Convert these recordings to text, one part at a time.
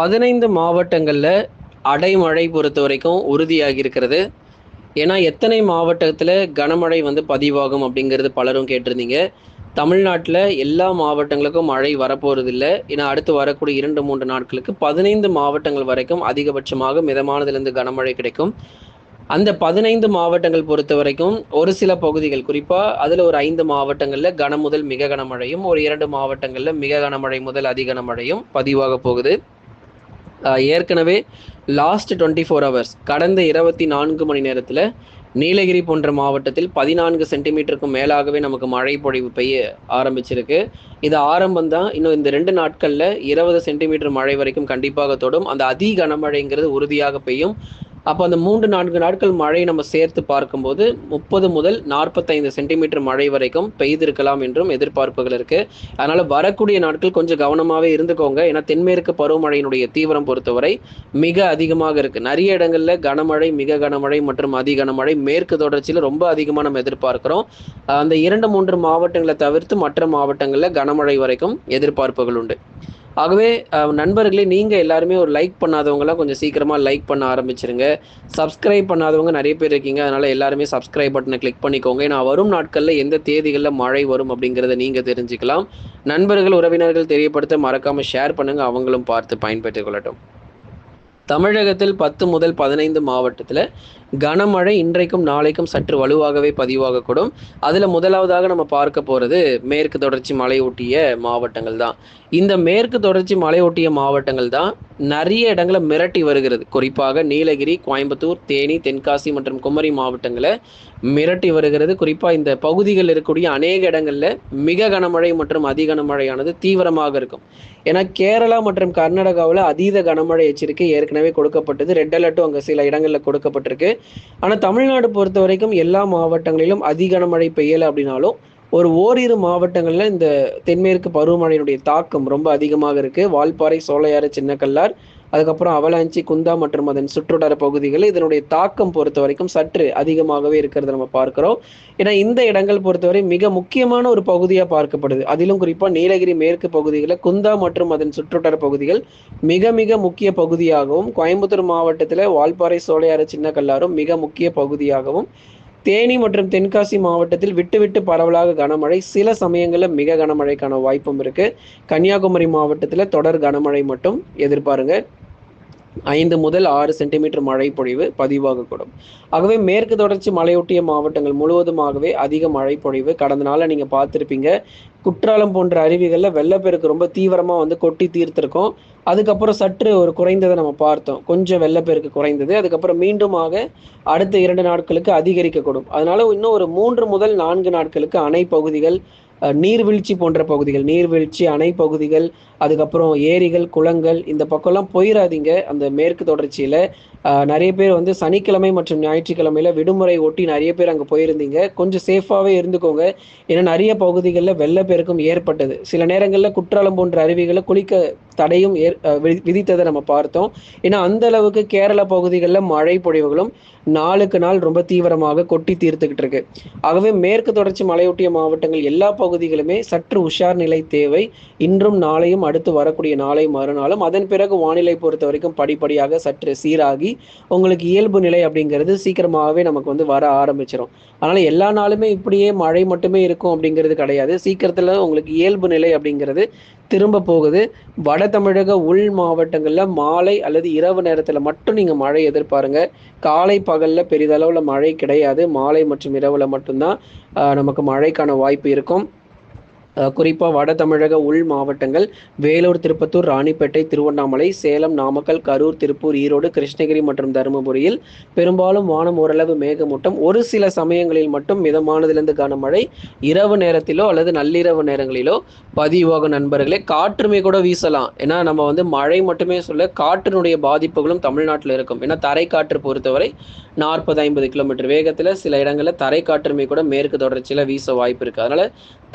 பதினைந்து மாவட்டங்களில் அடைமழை பொறுத்த வரைக்கும் உறுதியாகி இருக்கிறது ஏன்னா எத்தனை மாவட்டத்தில் கனமழை வந்து பதிவாகும் அப்படிங்கிறது பலரும் கேட்டிருந்தீங்க. தமிழ்நாட்டில் எல்லா மாவட்டங்களுக்கும் மழை வரப்போகிறது இல்லை ஏன்னா அடுத்து வரக்கூடிய இரண்டு மூன்று நாட்களுக்கு பதினைந்து மாவட்டங்கள் வரைக்கும் அதிகபட்சமாக மிதமானதிலிருந்து கனமழை கிடைக்கும். அந்த பதினைந்து மாவட்டங்கள் பொறுத்த வரைக்கும் ஒரு சில பகுதிகள் குறிப்பாக அதில் ஒரு ஐந்து மாவட்டங்களில் கன முதல் மிக கனமழையும் ஒரு இரண்டு மாவட்டங்களில் மிக கனமழை முதல் அதிக கனமழையும் பதிவாக போகுது. ஏற்கனவே லாஸ்ட் டுவெண்ட்டி ஃபோர் ஹவர்ஸ் கடந்த இருபத்தி நான்கு மணி நேரத்தில் நீலகிரி போன்ற மாவட்டத்தில் பதினான்கு சென்டிமீட்டருக்கும் மேலாகவே நமக்கு மழை பொழிவு பெய்ய ஆரம்பிச்சிருக்கு. இது ஆரம்பம் தான் இன்னும் இந்த ரெண்டு நாட்களில் இருபது சென்டிமீட்டர் மழை வரைக்கும் கண்டிப்பாக தொடும். அந்த அதி கனமழைங்கிறது உறுதியாக பெய்யும். அப்போ அந்த மூன்று நான்கு நாட்கள் மழை நம்ம சேர்த்து பார்க்கும்போது முப்பது முதல் நாற்பத்தைந்து சென்டிமீட்டர் மழை வரைக்கும் பெய்திருக்கலாம் என்றும் எதிர்பார்ப்புகள் இருக்கு. அதனால வரக்கூடிய நாட்கள் கொஞ்சம் கவனமாகவே இருந்துக்கோங்க. ஏன்னா தென்மேற்கு பருவமழையினுடைய தீவிரம் பொறுத்தவரை மிக அதிகமாக இருக்கு. நிறைய இடங்கள்ல கனமழை மிக கனமழை மற்றும் அதி கனமழை மேற்கு தொடர்ச்சியில் ரொம்ப அதிகமாக நம்ம எதிர்பார்க்கிறோம். அந்த இரண்டு மூன்று மாவட்டங்களை தவிர்த்து மற்ற மாவட்டங்களில் கனமழை வரைக்கும் எதிர்பார்ப்புகள் உண்டு. ஆகவே நண்பர்களே நீங்கள் எல்லாருமே ஒரு லைக் பண்ணாதவங்களாம் கொஞ்சம் சீக்கிரமாக லைக் பண்ண ஆரம்பிச்சிருங்க. சப்ஸ்கிரைப் பண்ணாதவங்க நிறைய பேர் இருக்கீங்க. அதனால எல்லாருமே சப்ஸ்கிரைப் பட்டனை கிளிக் பண்ணிக்கோங்க. ஏன்னா வரும் நாட்களில் எந்த தேதிகளில் மழை வரும் அப்படிங்கிறத நீங்கள் தெரிஞ்சுக்கலாம். நண்பர்கள் உறவினர்கள் தெரியப்படுத்த மறக்காமல் ஷேர் பண்ணுங்க. அவங்களும் பார்த்து பயன்பெற்றுக் கொள்ளட்டும். தமிழகத்தில் பத்து முதல் பதினைந்து மாவட்டத்தில் கனமழை இன்றைக்கும் நாளைக்கும் சற்று வலுவாகவே பதிவாகக்கூடும். அதில் முதலாவதாக நம்ம பார்க்க போகிறது மேற்கு தொடர்ச்சி மலையொட்டிய மாவட்டங்கள் தான் இந்த மேற்கு தொடர்ச்சி மலையொட்டிய மாவட்டங்கள் தான் நிறைய இடங்களை மிரட்டி வருகிறது. குறிப்பாக நீலகிரி கோயம்புத்தூர் தேனி தென்காசி மற்றும் குமரி மாவட்டங்களை மிரட்டி வருகிறது. குறிப்பாக இந்த பகுதிகளில் இருக்கக்கூடிய அநேக இடங்களில் மிக கனமழை மற்றும் அதி கனமழையானது தீவிரமாக இருக்கும். ஏன்னா கேரளா மற்றும் கர்நாடகாவில் அதீத கனமழை எச்சரிக்கை ஏற்கனவே கொடுக்கப்பட்டது. ரெட் அலர்ட்டும் அங்கே சில இடங்களில் கொடுக்கப்பட்டிருக்கு. ஆனால் தமிழ்நாடு பொறுத்த வரைக்கும் எல்லா மாவட்டங்களிலும் அதி கனமழை பெய்யலை அப்படின்னாலும் ஒரு ஓரிரு மாவட்டங்களில் இந்த தென்மேற்கு பருவமழையினுடைய தாக்கம் ரொம்ப அதிகமாக இருக்கு. வால்பாறை சோலையாறு சின்னக்கல்லார் அதுக்கப்புறம் அவலாஞ்சி குந்தா மற்றும் அதன் சுற்றுவட்டார பகுதிகளில் இதனுடைய தாக்கம் பொறுத்த வரைக்கும் சற்று அதிகமாகவே இருக்கிறத நம்ம பார்க்கிறோம். ஏன்னா இந்த இடங்கள் பொறுத்தவரை மிக முக்கியமான ஒரு பகுதியாக பார்க்கப்படுது. அதிலும் குறிப்பாக நீலகிரி மேற்கு பகுதிகளில் குந்தா மற்றும் அதன் சுற்றுவட்டார பகுதிகள் மிக மிக முக்கிய பகுதியாகவும் கோயம்புத்தூர் மாவட்டத்தில் வால்பாறை சோழையாறு சின்னக்கல்லாரும் மிக முக்கிய பகுதியாகவும் தேனி மற்றும் தென்காசி மாவட்டத்தில் விட்டு விட்டு பரவலாக கனமழை. சில சமயங்களில் மிக கனமழைக்கான வாய்ப்பும் இருக்கு. கன்னியாகுமரி மாவட்டத்தில் தொடர் கனமழை மட்டும் எதிர்பாருங்க. ஐந்து முதல் ஆறு சென்டிமீட்டர் மழை பொழிவு பதிவாகக்கூடும் ஆகவே மேற்கு தொடர்ச்சி மலையொட்டிய மாவட்டங்கள் முழுவதுமாகவே அதிக மழை பொழிவு. கடந்த நாளில் நீங்கள் பார்த்துருப்பீங்க. குற்றாலம் போன்ற அருவிகளில் வெள்ளப்பெருக்கு ரொம்ப தீவிரமாக வந்து கொட்டி தீர்த்திருக்கோம். அதுக்கப்புறம் சற்று ஒரு குறைந்ததை நம்ம பார்த்தோம். கொஞ்சம் வெள்ளப்பெருக்கு குறைந்தது. அதுக்கப்புறம் மீண்டுமாக அடுத்த இரண்டு நாட்களுக்கு அதிகரிக்கக்கூடும். அதனால இன்னும் ஒரு மூன்று முதல் நான்கு நாட்களுக்கு அணை பகுதிகள் நீர்வீழ்ச்சி போன்ற பகுதிகள் நீர்வீழ்ச்சி அணை பகுதிகள் அதுக்கப்புறம் ஏரிகள் குளங்கள் இந்த பக்கம்லாம் போயிடாதீங்க அந்த மேற்கு தொடர்ச்சியில் நிறைய பேர் வந்து சனிக்கிழமை மற்றும் ஞாயிற்றுக்கிழமையில விடுமுறை ஒட்டி நிறைய பேர் அங்கே போயிருந்தீங்க. கொஞ்சம் சேஃபாகவே இருந்துக்கோங்க. ஏன்னா நிறைய பகுதிகளில் வெள்ளப்பெருக்கும் ஏற்பட்டது. சில நேரங்களில் குற்றாலம் போன்ற அருவிகளை குளிக்க தடையும் ஏற் விதித்ததை நம்ம பார்த்தோம். ஏன்னா அந்த அளவுக்கு கேரள பகுதிகளில் மழை பொழிவுகளும் நாளுக்கு நாள் ரொம்ப தீவிரமாக கொட்டி தீர்த்துக்கிட்டு இருக்கு. ஆகவே மேற்கு தொடர்ச்சி மலையொட்டிய மாவட்டங்கள் எல்லா பகுதிகளுமே சற்று உஷார் நிலை தேவை. இன்றும் நாளையும் அடுத்து வரக்கூடிய நாளை மறுநாளும். அதன் பிறகு வானிலை பொறுத்த வரைக்கும் படிப்படியாக சற்று சீராகி உங்களுக்கு இயல்பு நிலை அப்படிங்கிறது சீக்கிரமாகவே நமக்கு வந்து வர ஆரம்பிச்சிடும் அதனால் எல்லா நாளுமே இப்படியே மழை மட்டுமே இருக்கும் அப்படிங்கிறது கிடையாது. சீக்கிரத்தில் உங்களுக்கு இயல்பு நிலை அப்படிங்கிறது திரும்ப போகுது. வட தமிழக உள் மாவட்டங்களில் மாலை அல்லது இரவு நேரத்தில் மட்டும் நீங்கள் மழை எதிர்பாருங்க. காலை பகலில் பெரிதளவில் மழை கிடையாது. மாலை மற்றும் இரவில் மட்டும்தான் நமக்கு மழைக்கான வாய்ப்பு இருக்கும். குறிப்பாக வட தமிழக உள் மாவட்டங்கள் வேலூர் திருப்பத்தூர் ராணிப்பேட்டை திருவண்ணாமலை சேலம் நாமக்கல் கரூர் திருப்பூர் ஈரோடு கிருஷ்ணகிரி மற்றும் தருமபுரியில் பெரும்பாலும் வானம் ஓரளவு மேகமூட்டம். ஒரு சில சமயங்களில் மட்டும் மிதமானதிலிருந்து கனமழை இரவு நேரத்திலோ அல்லது நள்ளிரவு நேரங்களிலோ பதிவாகும். நண்பர்களே காற்றுமே கூட வீசலாம். ஏன்னா நம்ம வந்து மழை மட்டுமே சொல்ல காற்றினுடைய பாதிப்புகளும் தமிழ்நாட்டில் இருக்கும். ஏன்னா தரை காற்று பொறுத்தவரை நாற்பது ஐம்பது கிலோமீட்டர் வேகத்தில் சில இடங்களில் தரை காற்றுமே கூட மேற்கு தொடர்ச்சியில் வீச வாய்ப்பு இருக்குது அதனால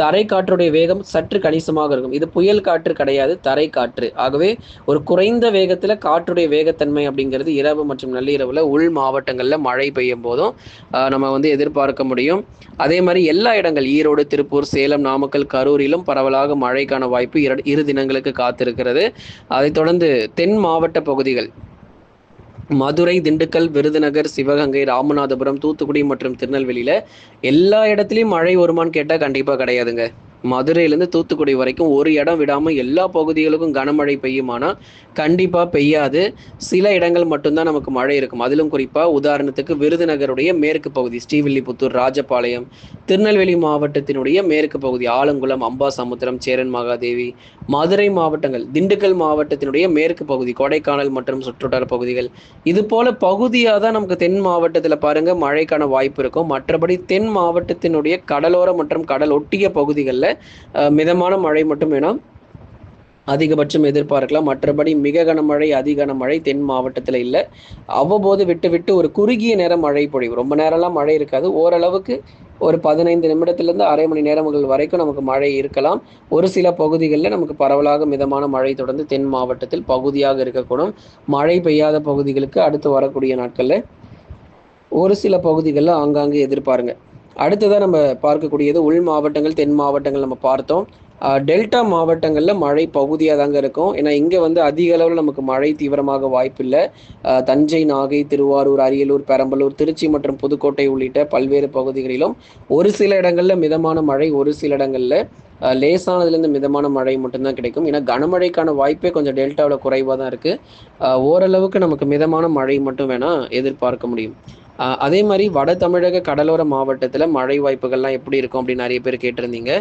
தரை காற்றுடைய வேகம் சற்று கணிசமாக இருக்கும். இது புயல் காற்று கிடையாது தரை காற்று. ஆகவே ஒரு குறைந்த வேகத்தில் காற்றுடைய வேகத்தன்மை அப்படிங்கிறது இரவு மற்றும் நள்ளிரவில் உள் மாவட்டங்களில் மழை பெய்யும் போதும் நம்ம வந்து எதிர்பார்க்க முடியும். அதே மாதிரி எல்லா இடங்கள் ஈரோடு திருப்பூர் சேலம் நாமக்கல் கரூரிலும் பரவலாக மழைக்கான வாய்ப்பு இரு தினங்களுக்கு காத்திருக்கிறது. அதைத் தொடர்ந்து தென் மாவட்ட பகுதிகள். மதுரை திண்டுக்கல் விருதுநகர் சிவகங்கை ராமநாதபுரம் தூத்துக்குடி மற்றும் திருநெல்வேலியில் எல்லா இடத்துலையும் மழை வருமானு கேட்டால் கண்டிப்பாக கிடையாதுங்க. மதுரையிலேருந்து தூத்துக்குடி வரைக்கும் ஒரு இடம் விடாமல் எல்லா பகுதிகளுக்கும் கனமழை பெய்யுமானால் கண்டிப்பாக பெய்யாது. சில இடங்கள் மட்டும்தான் நமக்கு மழை இருக்கும். அதிலும் குறிப்பாக உதாரணத்துக்கு விருதுநகருடைய மேற்கு பகுதி ஸ்ரீவில்லிபுத்தூர் ராஜபாளையம் திருநெல்வேலி மாவட்டத்தினுடைய மேற்கு பகுதி ஆலங்குளம் அம்பாசமுத்திரம் சேரன் மகாதேவி மதுரை மாவட்டங்கள் திண்டுக்கல் மாவட்டத்தினுடைய மேற்கு பகுதி கொடைக்கானல் மற்றும் சுற்றுவட்டார பகுதிகள். இது போல பகுதியாக தான் நமக்கு தென் மாவட்டத்தில் பாருங்க மழைக்கான வாய்ப்பு இருக்கும். மற்றபடி தென் மாவட்டத்தினுடைய கடலோரம் மற்றும் கடல் ஒட்டிய பகுதிகளில் மிதமான மழை மட்டும் வேணாம். அதிகபட்சம் எதிர்பார்க்கலாம். மற்றபடி மிக கனமழை அதி கனமழை தென் மாவட்டத்தில் இல்லை. அவ்வப்போது விட்டு விட்டு ஒரு குறுகிய நேரம் மழை பொழிவு. ரொம்ப நேரம்லாம் மழை இருக்காது. ஓரளவுக்கு ஒரு பதினைந்து நிமிடத்திலிருந்து அரை மணி நேரங்கள் வரைக்கும் நமக்கு மழை இருக்கலாம். ஒரு சில பகுதிகளில் நமக்கு பரவலாக மிதமான மழை தொடர்ந்து தென் மாவட்டத்தில் பகுதியாக இருக்கக்கூடும். மழை பெய்யாத பகுதிகளுக்கு அடுத்து வரக்கூடிய நாட்களில் ஒரு சில பகுதிகளில் ஆங்காங்கே எதிர்பாருங்க. அடுத்ததாக நம்ம பார்க்கக்கூடியது உள் மாவட்டங்கள் தென் மாவட்டங்கள் நம்ம பார்த்தோம். டெல்டா மாவட்டங்களில் மழை பகுதியாக தாங்க இருக்கும். ஏன்னா இங்கே வந்து அதிக அளவில் நமக்கு மழை தீவிரமாக வாய்ப்பில்லை. தஞ்சை நாகை திருவாரூர் அரியலூர் பெரம்பலூர் திருச்சி மற்றும் புதுக்கோட்டை உள்ளிட்ட பல்வேறு பகுதிகளிலும் ஒரு சில இடங்களில் மிதமான மழை ஒரு சில இடங்களில். லேசானதுலேருந்து மிதமான மழை மட்டும்தான் கிடைக்கும். ஏன்னா கனமழைக்கான வாய்ப்பே கொஞ்சம் டெல்டாவில் குறைவாக தான் இருக்குது ஓரளவுக்கு நமக்கு மிதமான மழை மட்டும் வேணால் எதிர்பார்க்க முடியும். அதே மாதிரி வட தமிழக கடலோர மாவட்டத்தில் மழை வாய்ப்புகள்லாம் எப்படி இருக்கும் அப்படின்னு நிறைய பேர் கேட்டிருந்தீங்க.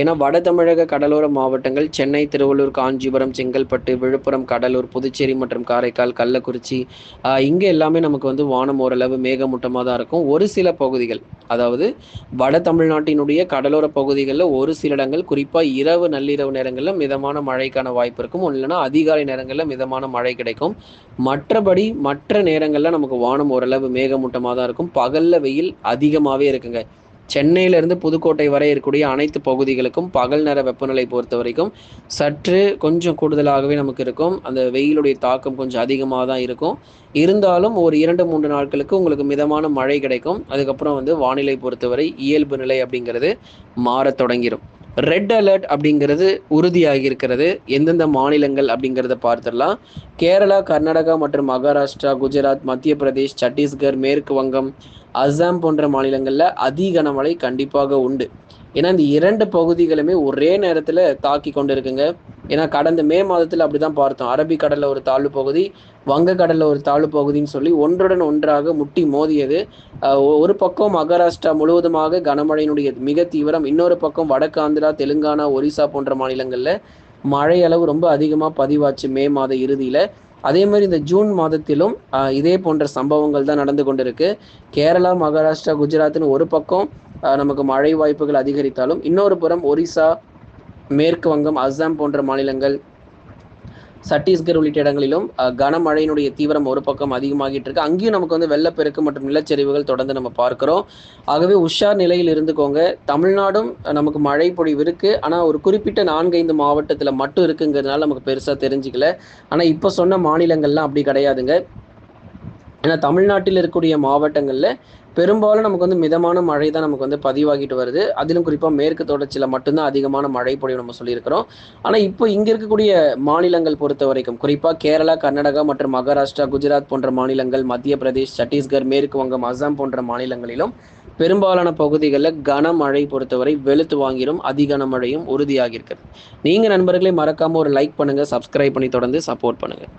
ஏன்னா வட தமிழக கடலோர மாவட்டங்கள் சென்னை திருவள்ளூர் காஞ்சிபுரம் செங்கல்பட்டு விழுப்புரம் கடலூர் புதுச்சேரி மற்றும் காரைக்கால் கள்ளக்குறிச்சி இங்கே எல்லாமே நமக்கு வந்து வானம் ஓரளவு மேகமூட்டமாக தான் இருக்கும். ஒரு சில பகுதிகள் அதாவது வட தமிழ்நாட்டினுடைய கடலோர பகுதிகளில் ஒரு சில நேரங்கள் குறிப்பாக இரவு நள்ளிரவு நேரங்களில் மிதமான மழைக்கான வாய்ப்பு இருக்கும். இல்லைனா அதிகாலை நேரங்களில் மிதமான மழை கிடைக்கும். மற்றபடி மற்ற நேரங்களில் நமக்கு வானம் ஓரளவு மேகமூட்டமாக தான் இருக்கும். பகலில் வெயில் அதிகமாகவே இருக்குங்க. சென்னையிலேருந்து புதுக்கோட்டை வரை இருக்கக்கூடிய அனைத்து பகுதிகளுக்கும் பகல் நேர வெப்பநிலை பொறுத்த வரைக்கும் சற்று கொஞ்சம் கூடுதலாகவே நமக்கு இருக்கும். அந்த வெயிலுடைய தாக்கம் கொஞ்சம் அதிகமாக தான் இருக்கும். இருந்தாலும் ஒரு இரண்டு மூன்று நாட்களுக்கு உங்களுக்கு மிதமான மழை கிடைக்கும். அதுக்கப்புறம் வந்து வானிலை பொறுத்தவரை இயல்பு நிலை அப்படிங்கிறது மாறத் தொடங்கிடும் ரெட் அலர்ட் அப்படிங்கிறது உறுதியாகி இருக்கிறது எந்தெந்த மாநிலங்கள் அப்படிங்கிறத பார்த்துடலாம். கேரளா கர்நாடகா மற்றும் மகாராஷ்டிரா குஜராத் மத்திய பிரதேஷ் சத்தீஸ்கர் மேற்கு வங்கம் அஸ்ஸாம் போன்ற மாநிலங்களில் அதிக கனமழை கண்டிப்பாக உண்டு. ஏன்னா இந்த இரண்டு பகுதிகளுமே ஒரே நேரத்தில் தாக்கி கொண்டு இருக்குங்க ஏன்னா கடந்த மே மாதத்தில் அப்படிதான் பார்த்தோம். அரபிக்கடலில் ஒரு தாழ்வு பகுதி வங்கக்கடலில் ஒரு தாழ்வு பகுதின்னு சொல்லி ஒன்றுடன் ஒன்றாக முட்டி மோதியது. ஒரு பக்கம் மகாராஷ்டிரா முழுவதுமாக கனமழையினுடைய மிக தீவிரம் இன்னொரு பக்கம் வடக்கு ஆந்திரா தெலுங்கானா ஒரிசா போன்ற மாநிலங்களில் மழை அளவு ரொம்ப அதிகமாக பதிவாச்சு மே மாத இறுதியில். அதே மாதிரி இந்த ஜூன் மாதத்திலும் இதே போன்ற சம்பவங்கள் தான் நடந்து கொண்டிருக்கு. கேரளா மகாராஷ்டிரா குஜராத்னு ஒரு பக்கம் நமக்கு மழை வாய்ப்புகள் அதிகரித்தாலும் இன்னொரு புறம் ஒரிசா மேற்கு வங்கம் அஸ்ஸாம் போன்ற மாநிலங்கள் சத்தீஸ்கர் உள்ளிட்ட இடங்களிலும் கனமழையினுடைய தீவிரம் ஒரு பக்கம் அதிகமாகிட்டு இருக்கு. அங்கேயும் நமக்கு வந்து வெள்ளப்பெருக்கு மற்றும் நிலச்சரிவுகள் தொடர்ந்து நம்ம பார்க்கிறோம். ஆகவே உஷார் நிலையில் இருந்துக்கோங்க. தமிழ்நாடும் நமக்கு மழை பொழிவு இருக்கு. ஆனால் ஒரு குறிப்பிட்ட நான்கைந்து மாவட்டத்தில் மட்டும் இருக்குங்கிறதுனால நமக்கு பெருசாக தெரிஞ்சுக்கல. ஆனால் இப்போ சொன்ன மாநிலங்கள்லாம் அப்படி கிடையாதுங்க. ஏன்னா தமிழ்நாட்டில் இருக்கக்கூடிய மாவட்டங்களில் பெரும்பாலும் நமக்கு வந்து மிதமான மழை தான் நமக்கு வந்து பதிவாகிட்டு வருது. அதிலும் குறிப்பாக மேற்கு தொடர்ச்சியில் மட்டும்தான் அதிகமான மழை பொழிவு நம்ம சொல்லியிருக்கிறோம். ஆனால் இப்போ இங்கே இருக்கக்கூடிய மாநிலங்கள் பொறுத்த வரைக்கும் குறிப்பாக கேரளா கர்நாடகா மற்றும் மகாராஷ்டிரா குஜராத் போன்ற மாநிலங்கள் மத்திய பிரதேஷ் சத்தீஸ்கர் மேற்கு வங்கம் அசாம் போன்ற மாநிலங்களிலும் பெரும்பாலான பகுதிகளில் கனமழை பொறுத்தவரை வெளுத்து வாங்கிடும் அதிகன மழையும் உறுதியாகியிருக்கிறது. நீங்கள் நண்பர்களை மறக்காமல் ஒரு லைக் பண்ணுங்கள் சப்ஸ்கிரைப் பண்ணி தொடர்ந்து சப்போர்ட் பண்ணுங்கள்